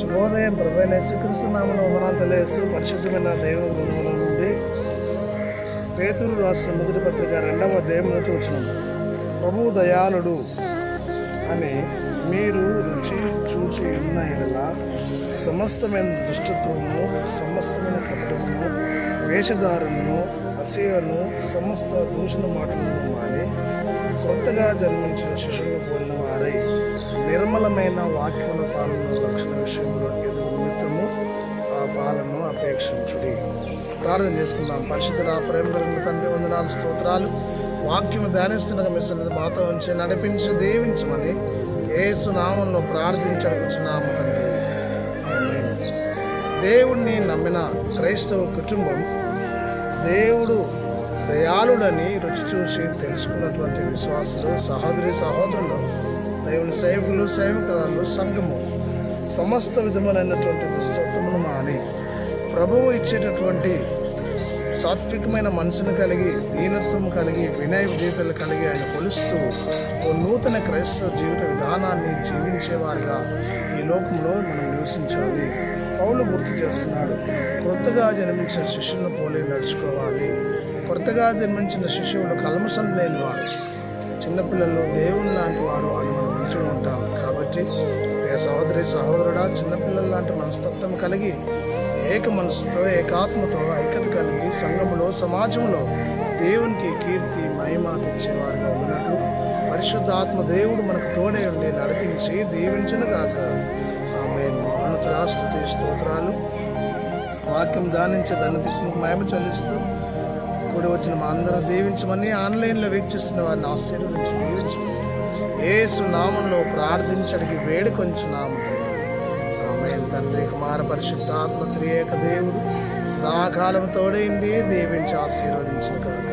శుభోదయం ప్రభైన యేసుక్రీస్తు వందనాలు తెలియజేస్తూ పరిశుద్ధమైన దేవుని గ్రంథముల నుండి పేతురు రాసిన మొదటి పత్రిక రెండవ దేవుని నుండి వచ్చిన. దయాళుడు అని మీరు రుచి చూచి ఉన్న ఎడల సమస్తమైన దుష్టత్వము సమస్తమైన కపటమును వేషధారణను అసూయను సమస్త దూషణ మాటలను మాని కొత్తగా జన్మించిన శిశువును పోలిన వారై. నిర్మలమైన వాక్యముల పాలన రక్షణ విషయంలో ఎదురు నిమిత్తము ఆ పాలను అపేక్షించుడి. ప్రార్థన చేసుకుందాం. పరిశుద్ధుల ప్రేమ కలిగిన తండ్రి వందనాలు స్తోత్రాలు. వాక్యము ధ్యానిస్తుండగా మీ సన్నిధి మాతో ఉంచి నడిపించి దీవించమని ఏసు నామంలో ప్రార్థించడుచున్నాము తండ్రి. దేవుణ్ణి నమ్మిన క్రైస్తవ కుటుంబం దేవుడు దయాళుడని రుచి చూసి తెలుసుకున్నటువంటి విశ్వాసులు సహోదరి సహోదరులు దేవుని సేవకులు సేవకురాలు సంఘము సమస్త విధములైనటువంటి దుస్తత్వమును మాని ప్రభువు ఇచ్చేటటువంటి సాత్వికమైన మనసును కలిగి దీనత్వం కలిగి వినయ విధేతలు కలిగి ఆయన కొలుస్తూ ఓ నూతన క్రైస్తవ జీవిత విధానాన్ని జీవించేవారుగా ఈ లోకంలో మనం నివసించాలి. పౌలు గుర్తు చేస్తున్నాడు కొత్తగా జన్మించిన శిష్యులను పోలి నడుచుకోవాలి. కొత్తగా జన్మించిన శిష్యువులు కల్మసం లేని వారు చిన్నపిల్లలు దేవుని లాంటి వారు అని మనం వింటూ ఉంటాం. కాబట్టి సహోదరి సహోదరుడా చిన్నపిల్లల లాంటి మనస్తత్వం కలిగి ఏక మనసుతో ఏకాత్మతో ఐక్యత కలిగి సంఘములో సమాజంలో దేవునికి కీర్తి మహిమ తెచ్చేవారుగా ఉన్నట్టు పరిశుద్ధాత్మ దేవుడు మనకు తోడే ఉండి నడిపించి దీవించును కాక ఆమె మహోన్నతుల స్తుతి స్తోత్రాలు. వాక్యం దానించి దాన్ని తీసుకుని మహిమ చెల్లిస్తూ కూడి వచ్చిన మా అందరం దీవించమని ఆన్లైన్లో వీక్షిస్తున్న వారిని ఆశీర్వదించి దీవించమని ఏసు నామంలో ప్రార్థించడానికి వేడుకొంచున్నాము ఆమె తండ్రి కుమార పరిశుద్ధాత్మ త్రియేక దేవుడు సదాకాలం తోడైంది. దీవించి ఆశీర్వదించిన కాదు